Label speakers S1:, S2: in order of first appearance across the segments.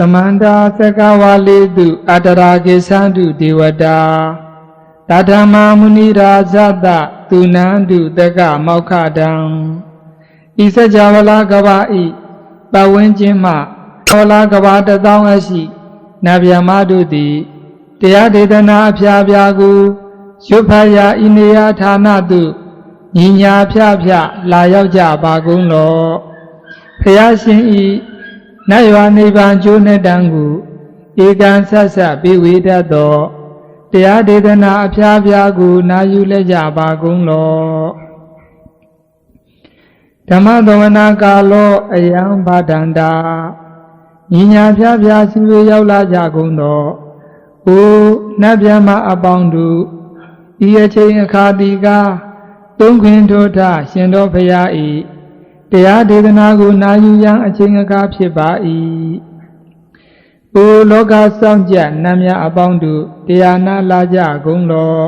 S1: သမန္တာသကဝါလေတုအတရာကိသန္တုဒေဝတာတထမမုနိရာဇတသူနန္တုတကမောက္ခတံဤစကြဝဠာကဘာဤပဝင်းချင်းမှဝလာကဘာတသောင်းအရှိနဗျာမတို့သည်တရားဒေသနာအဖျားဖျားကိုရွတ်ဖတ်ရာဤနေရာဌာနသို့ညီညာဖျားဖျားလာရောက်ကြပါကုန်လောဖျားရှင်ဤ နတ်ရွာနိဗ္ဗာန်ကျိုးနဲ့တန်းကိုဧကံဆက်ဆက်ပြီးဝေတတ်သောတရားဒေသနာအဖျားဖျားကိုနာယူလက်ကြပါကုန်လောဓမ္မသဝနာကာလောအယံဘာဒန္တာညီညာဖျားဖျားစီဝေရောက်လာကြကုန်သောအိုနတ်ဗျမအပေါင်းတို့ဤအချိန်အခါတီကသုံးခွင်ထိုထရှင်တော်ဖရာဤ တရားဒေသနာကိုနာယူရန်အချိန်အခါဖြစ်ပါ၏အိုလောကစောင့်ကြနတ်များအပေါင်းတို့တရားနာလာကြကုန်လော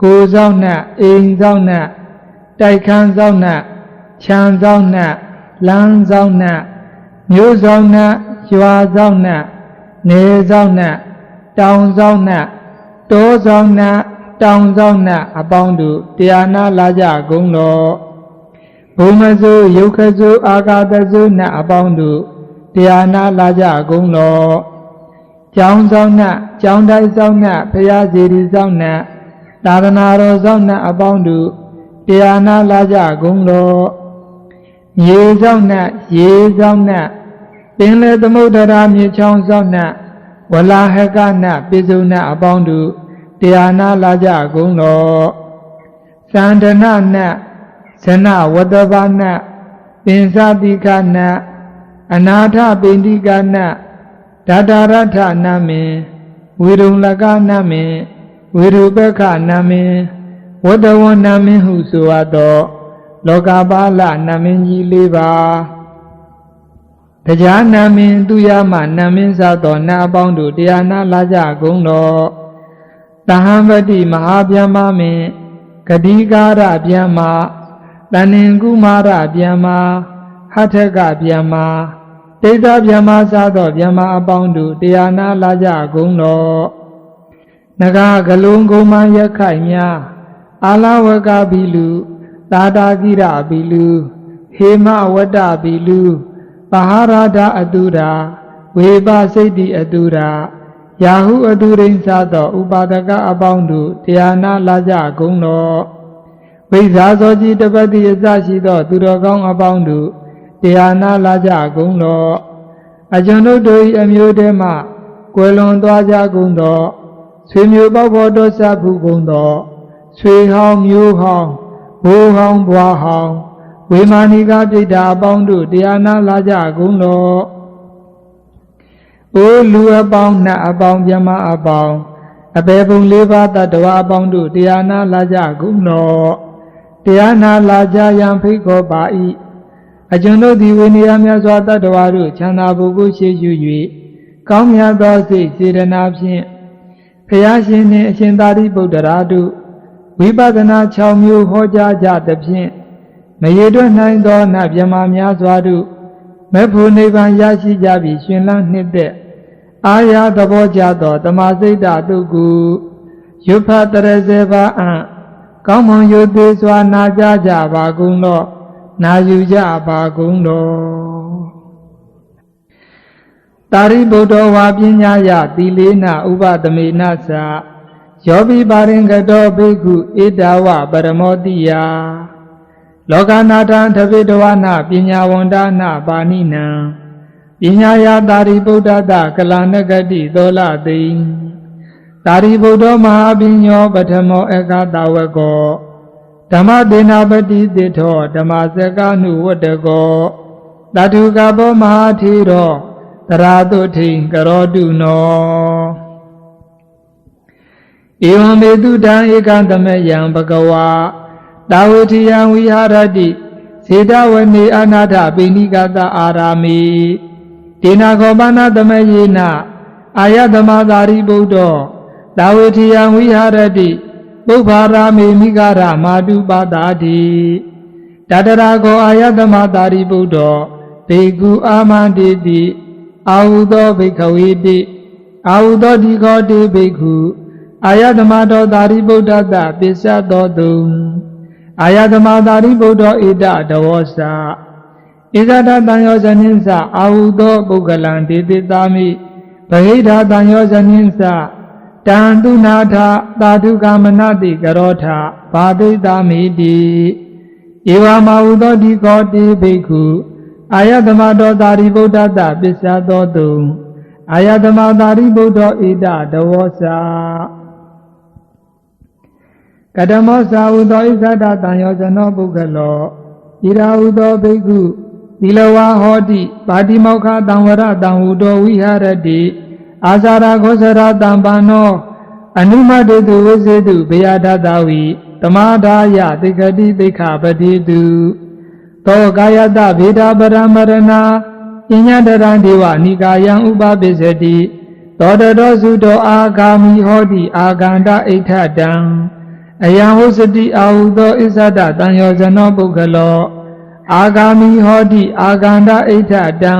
S1: ကိုယ်ဆောင်နှင့်အိမ်ဆောင်နှင့်တိုက်ခန်းဆောင်နှင့်ခြံဆောင်နှင့်လမ်းဆောင်နှင့်မျိုးဆောင်နှင့်ရွာဆောင်နှင့်နေဆောင်နှင့်တောင်ဆောင်နှင့်တောဆောင်နှင့်တောင်ဆောင်နှင့်အပေါင်းတို့တရားနာလာကြကုန်လော ဘုံမစိုးယုတ်ခစိုးအာဂတစိုးနှင့်အပေါင်းတို့တရားနာလာကြကုန်လောကျောင်းဆောင်နှင့်ကျောင်းတိုင်းဆောင်နှင့်ဖရာစီရီဆောင်နှင့်သာသနာတော်ဆောင်နှင့်အပေါင်းတို့တရားနာလာကြကုန်လောရေဆောင်နှင့်ရေဆောင်နှင့်ပင်လေသမုဒ္ဒရာမြေချောင်းဆောင်နှင့်ဝလာဟကနှင့်ပိစုံနှင့်အပေါင်းတို့တရားနာလာကြကုန်လောသန္ဒနနှင့် ဇနဝတ္တဘာနှင့်ပင်စတိကနှင့်အနာထပိန္တိကနှင့်ဒါတာရထနမင်ဝေရုံလကနမင်ဝေရုပက္ခနမင်ဝတ္တဝနမင်ဟုဆိုအပ်သောလောကပါလနမင်ကြီးလေးပါတရားနာမင်သူရမှနာမင်စားသောနာအပေါင်းတို့တရားနာလာကြကုန်တော်တဟံပတိမဟာဗျမမင်ဂတိကာရဗျမ တဏ္ဏင်ကုမာရဗျမဟထကဗျမဒိဋ္ဌဗျမစားသောဗျမအပေါင်းတို့တရားနာလာကြကုန်တော်နဂကလုံးကုံမရခိုင်များအာလဝကဘီလူသာတာကိရဘီလူဟေမဝတ္တဘီလူပဟာရဒအတုရာဝေပစိတ်တိအတုရာယာဟုအတုရိဉ္စသော ဥပါဒကအပေါင်းတို့တရားနာလာကြကုန်တော် ဝိဇာဇောကြီးတပတ်တိအစရှိသော သူတော်ကောင်းအပေါင်းတို့တရားနာလာကြကုန်တော်အကျွန်ုပ်တို့၏အမျိုးထဲမှကွယ်လွန်သွားကြကုန်သောဆွေမျိုးပေါက်ပေါ်တော်စဖူးကုန်သောဆွေဟောင်းမျိုးဟောင်းဘိုးဟောင်းဘွားဟောင်းဝေမာနိကပြိတ္တာအပေါင်းတို့တရားနာလာကြကုန်တော်အိုလူအပေါင်းနှအပေါင်းမြမအပေါင်းအပေပုံလေးပါးတတဝအပေါင်းတို့တရားနာလာကြကုန်တော် တရားနာလာကြရန်ဖိတ်ခေါ်ပါ၏အကျွန်ုပ်သည်ဝိနည်းများစွာတတဝါတို့ချမ်းသာဖို့ကိုရှေ့ယူ၍ကောင်းမြတ်သောစိတ်စေတနာဖြင့်ဖျားရှင်နှင့်အရှင်သာရိပုတ္တရာတို့ဝိပဿနာ6မျိုးဟောကြားကြသဖြင့်မရေတွက်နိုင်သောနတ်မြမများစွာတို့မေဖို့နိဗ္ဗာန်ရရှိကြပြီးရှင်လန်းနှစ်သက်အာရသဘောကြသောတမစိတ်တတုကုရွဖတ်တရစေပါအံ ကောင်းမွန်ယုသေးစွာနာကြကြပါကုန်တော့နာယူကြပါကုန်တော်တာရိဗုဒ္ဓဝါပညာယသီလေနဥပသမေနသယောဘိပါရင်ကတောဘိက္ခုဧတဝပရမောတိယလောကနာထံသဗေတဝနာပညာဝန္ဒနာပါဏိနံပညာယတာရိဗုဒ္ဓတကလနဂတိသောလ သိတာရိဗုဒ္ဓမဟာပညောပထမောဧကတဝကောဓမ္မဒေနာပတိတိထောဓမ္မစကနုဝတ္တကောတတုကဘောမဟာသီရောတရာတုထိန်ကရောတုနောဧဝံမေတုတံဧကံသမယံဘဂဝါတာဝတိယံဝိဟာရတိစေတဝနေအနာထပိဏိကတအာရာမိဒေနာခောပနာသမယေနအာယသမသာရိဗုဒ္ဓ တာဝတိယံဝိဟာရတိပုဗ္ဗာရာမေမိဂရမာတုပါတာတိတတရာခောအာယသမသာရိဗုဒ္ဓဘေကုအာမန္တိတိအာဟုသောဘိက္ခဝေတိအာဟုသောဒီခောတိဘိက္ခုအာယသမတော်သာရိပုတ္တတပစ္စသောတုအာယသမသာရိပုတ္တဣဒတဝောစာဣဇဒတံယောဇနိသအာဟုသောပုဂ္ဂလံဒေတိတာမိဗဟိဓာတံယောဇနိသ တံတုနာထသာဓုကမနတိကရောထဘာဒိတာမိတိဧဝမဟုသောဒီကောတိဘိက္ခုအာယသမတော်သာရိပုတ္တတပစ္စသောတုအာယသမသာရိပုတ္တဣဒတဝောစာကတမောသာဟုသောဣဇဒတံယောဇနောပုဂ္ဂလောဣရာဟုသောဘိက္ခုသီလဝါဟောတိပါတိမောက္ခတံဝရတံဟုတောဝိဟရတိ အာဇာရခောစရတံပါနောအနုမတေတုဝိစေတုဘေယဒတဝိတမဒါယတိကတိသိခပတိတုသောကာယတဗေဒပရမရဏပညာတရံဒေဝနိကာယံဥပပိစတိသောတတော်စုတော်အာဂာမိဟောတိအာဂန္တအိဋ္ဌတံအယံဟောစတိအာဟုသောဣဇဒတံယောဇနောပုဂ္ဂလောအာဂာမိဟောတိအာဂန္တအိဋ္ဌတံ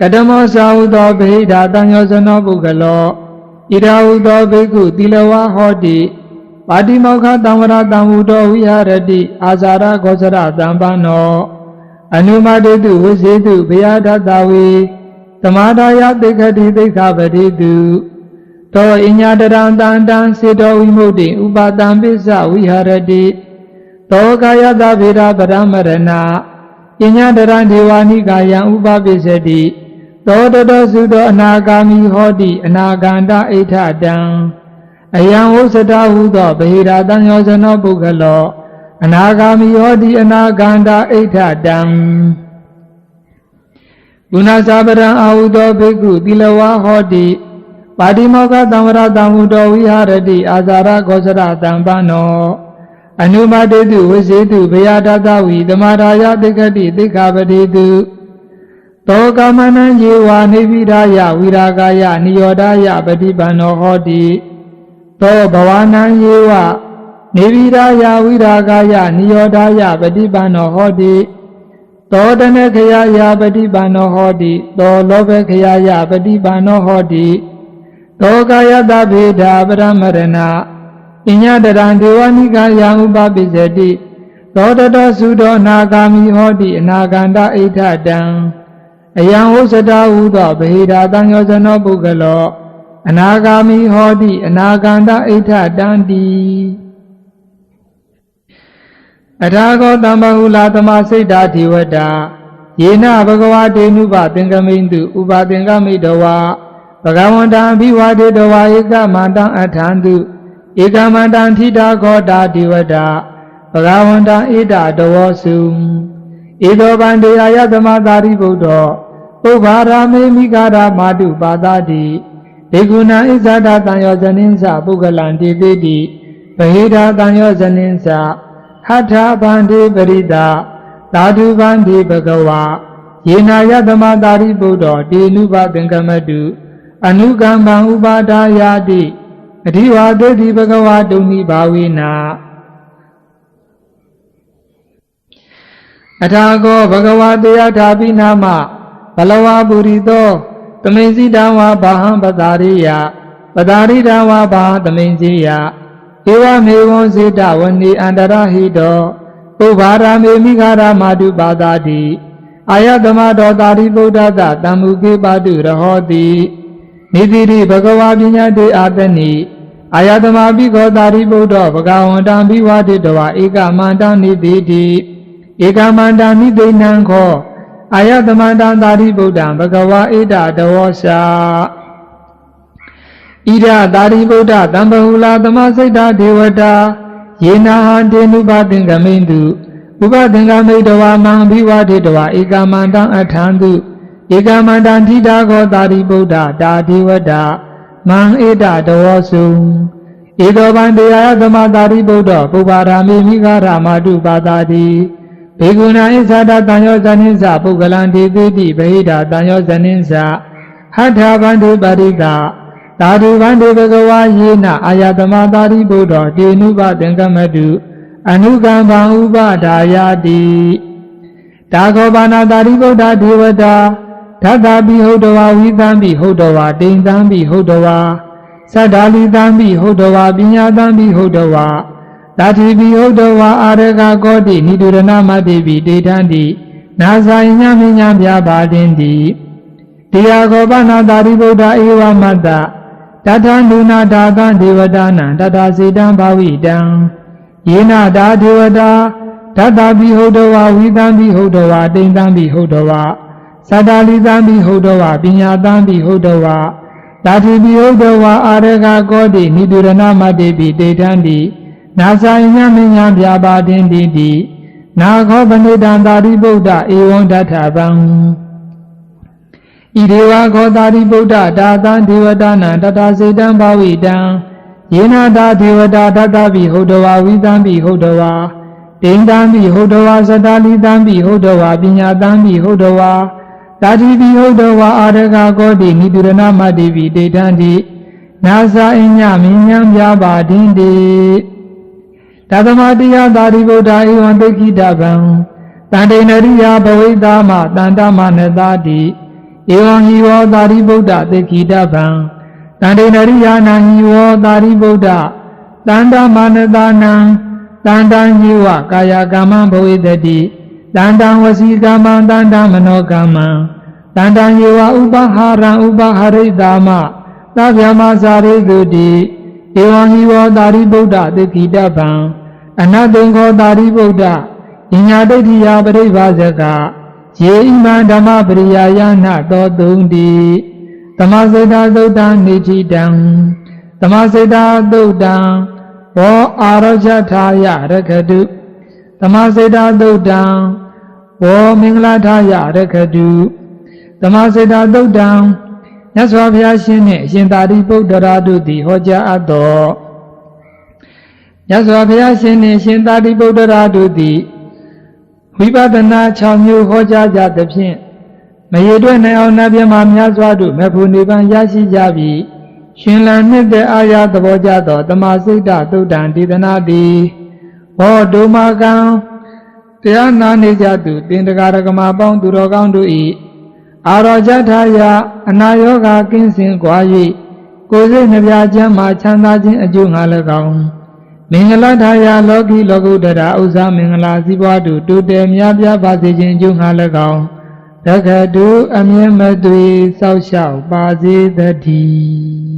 S1: ကတမောသာဟုသောဗိဓာတံယောဇနောပုဂ္ဂလောဣရာဟုသောဘိက္ခုသီလဝဟောတိပါတိမောက္ခတံဝရတံဟုသောဝိဟရတိအာဇာရဂောဇရတံပနောအနုမတေတုဝိစေတုဘယဒတဝေသမာဒာယသိခတိသိခပတိတုသောအညာတရံတန်တံစေတောဝိမု ക്തി ဥပါတံပိစ္ဆဝိဟရတိသောကာယတဗေဒပရမရဏပညာတရံဒေဝာနိကာယံဥပပိစ္ဆတိ သောတတောစုသောအနာဂာမိဟောတိအနာဂန္တအိဋ္ဌတံအယံဝုစတဟုသောဗဟိရာတံယောဇနောပုဂ္ဂလောအနာဂာမိဟောတိအနာဂန္တအိဋ္ဌတံဂုဏစာပရံအာဟုသောဘိက္ခုတိလဝါဟောတိပါတိမောကသံဝရတံဟုတော်ဝိဟာရတိအာဇာရဂောဇရတံပနောအနုမတေတုဝိစေတုဘယတတဝီသမာရာယတိခတိသိခာပတိတု သောကမနံယေဝနေပိရာယဝိရာဂာယနိယောဒာယပฏิပန္နောဟောတိသောဘဝနံယေဝနေပိရာယဝိရာဂာယနိယောဒာယပฏิပန္နောဟောတိသောတနခယယပฏิပန္နောဟောတိသောလောဘခယယပฏิပန္နောဟောတိသောကာယတဗေဒာပရမရဏပညာတရံဒေဝနိကာယံဥပပိစတိသောတတောသုတောနာဂာမိဟောတိအနာဂန္တအိဋ္ဌတံ အယံဝုစတာဟုသောဗဟိတာတံယောဇနောပုဂ္ဂလောအနာဂာမိဟောတိအနာဂန္တအိဋ္ဌတံတိအထာဂောတမ္ပဟုလာသမစိတ်ဓာဒေဝတာယေနဘဂဝတေနုပသင်္ကမိန်တုဥပသင်္ကမိတဝါဘဂဝန္တံဘိဝါဒေတဝါဧကမန္တံအထံတုဧကမန္တံထိတာခောတာဒေဝတာဘဂဝန္တံဣဒတဝောစုဧသောဗန္တေအာယသမသာရိပုတ္တ ပုဗ္ဗာရာမေမိဂရာမာတုပါသတိဒေဂုဏဣဇဒတံယောဇနိသပုဂ္ဂလံတိပိတိဗဟိတာတံယောဇနိသဟထာဗန္တိပရိတာသာဓုဗန္တိဘဂဝါယေနာယသမသာရိပုတ္တတေနုပသင်္ကမတုအနုကမ္ပံဥပါဒါယာတိအဓိဝါတေတိဘဂဝါတုန်နိဘာဝေနာအထာကောဘဂဝါတရားထာပိနာမ ဘလဝပုရိသောတမိန်စီတံဝါဘာဟံပတာရိယပတာရိတံဝါဘာတမိန်စီယဧဝမေဝံစေတဝဏီအန္တရဟိတောပုဗ္ဗာရာမေမိဂာရမာတုပါတာတိအာယတမတော်တာရိဗုဒ္ဓတတံမူကေပါတုရဟောတိနိတိရိဘဂဝါပညာတေအာတနိအာယတမပိခောတာရိဗုဒ္ဓဘဂဝန္တံဘိဝါတိတဝဧကမန္တနိတိတိဧကမန္တနိသိဏံခော အာယတမန္တံသာရိဗုဒ္ဓံဘဂဝါဣဒတဝောရှာဣဒသာရိဗုဒ္ဓတံပဟူလာသမစိတ်တာဒေဝတာယေနာဟံတေနုပသင်္ကမိန်တုဥပသင်္ကမိတဝါမံဘိဝါတိတဝါဧကမန္တံအထံတုဧကမန္တံထိတာခောသာရိဗုဒ္ဓတာဒေဝတာမံဣဒတဝောစုဧသောဗံတရားသမသာရိဗုဒ္ဓပုဗ္ဗာရာမိမိဂရမတုပါတာတိ ဘေကုဏဣသဒတံယောဇနိသပုဂ္ဂလံဒေတိတိဗဟိတာတံယောဇနိသဟထဗန္တိပရိတာသာဓုဗန္တိဘဂဝါယေနအာယတမသာရိဗုဒ္ဓတေနုပသင်္ကမတုအနုကံဗံဥပဒါယာတိတဒါခောပါဏတာရိဗုဒ္ဓဒေဝတာဓတ္တပိဟုတ်တဝါဝိသံပိဟုတ်တဝါတိန်သံပိဟုတ်တဝါသတ္တာလီသံပိဟုတ်တဝါပညာသံပိဟုတ်တဝါ တာတိပိဟုတ်တဝါအာရကကောတိနိတုရဏမတိပိတေထံတိနာဇာယညမညာပြပါတင်တိတရားခောပါဏတာရိဗုဒ္ဓဧဝမတ္တတထန္ဒုနာဒါသံဒေဝတာနံတတစေတံဘာဝိတံယေနတာဒေဝတာဓတ္တပိဟုတ်တဝါဝိသံပိဟုတ်တဝါတိန်သံပိဟုတ်တဝါသတ္တလိသံပိဟုတ်တဝါပညာသံပိဟုတ်တဝါတာတိပိဟုတ်တဝါအာရကကောတိနိတုရဏမတေပိတေထံတိ နာဇာယညမညာပြပါတင်တိတိနာခောပဏိတံတာရိဗုဒ္ဓဧဝံတထဗံဣဒေဝခောတာရိဗုဒ္ဓဒါသံဒေဝတာနံတတစေတံဘာဝိတံယေနတာဒေဝတာတတ္တပိဟုတ်တဝါဝိသံပိဟုတ်တဝါတိန်တံပိဟုတ်တဝါသတ္တလိတံပိဟုတ်တဝါပညာတံပိဟုတ်တဝါတာတိပိဟုတ်တဝါအာရကကောတိနိတုရဏမတိပိတေတံတိနာဇာအညမင်းညာပြပါတင်တိ တသမတိယသာရိဗုဒ္ဓဧဝံတိခိတဗံတန္တေနရိယဘဝိသမတန္တမနတာတိဧဝံဟိဝသာရိဗုဒ္ဓတိခိတဗံတန္တေနရိယာနံဟိဝသာရိဗုဒ္ဓတန္တမနတာနံတန္တံညိဝကာယကမ္မဘဝိတတိတန္တံဝစီကမ္မတန္တမနောကမ္မတန္တံယေဝဥပဟာရံဥပဟာရိတာမသဗ္ဗမစာရိတုတိ ဧဝံဟိဝသာရိဗုဒ္ဓတိခိတဗံအနတ္တိခောသာရိဗုဒ္ဓဉာဏဒိဋ္ဌိယပရိဘာဇကယေဣမံဓမ္မပရိယာယနာသောတုံတိသမစေတာသုတ်တံနေတိတံသမစေတာသုတ်တံဘောအာရောချထာယရခတုသမစေတာသုတ်တံဘောမင်္ဂလာထာယရခတုသမစေတာသုတ်တံ မြတ်စွာဘုရားရှင်နှင့်အရှင်သာရိပုတ္တရာတို့သည်ဟောကြားအပ်သောမြတ်စွာဘုရားရှင်နှင့်ရှင်သာရိပုတ္တရာတို့သည်ဝိပဿနာ6မျိုးဟောကြားကြသဖြင့်မရေတွက်နိုင်အောင်နတ်ပြမများစွာတို့မဖို့နိဗ္ဗာန်ရရှိကြပြီရှင်လန်နှစ်တဲ့အာရသဘောကြသောတမစိတ်တသုတ်တံဒေသနာတိဘောဒုမကံတရားနာနေကြသူတင်တကာရကမာပေါင်းသူတော်ကောင်းတို့၏ အာရောဇထာယအနာယောဂကင်းစင်ကွာ၍ကိုယ်စိတ်နှပြချမ်းမှချမ်းသာခြင်းအကျိုးငါ၎င်းမင်္ဂလာထာယလောကီလောကုတ္တရာဥစ္စာမင်္ဂလာစည်းပွားတို့တူတယ်များပြားပါစေခြင်းအကျိုးငါ၎င်းတက္ကတုအမြဲမသွေစောက်ရှောက်ပါစေတည်း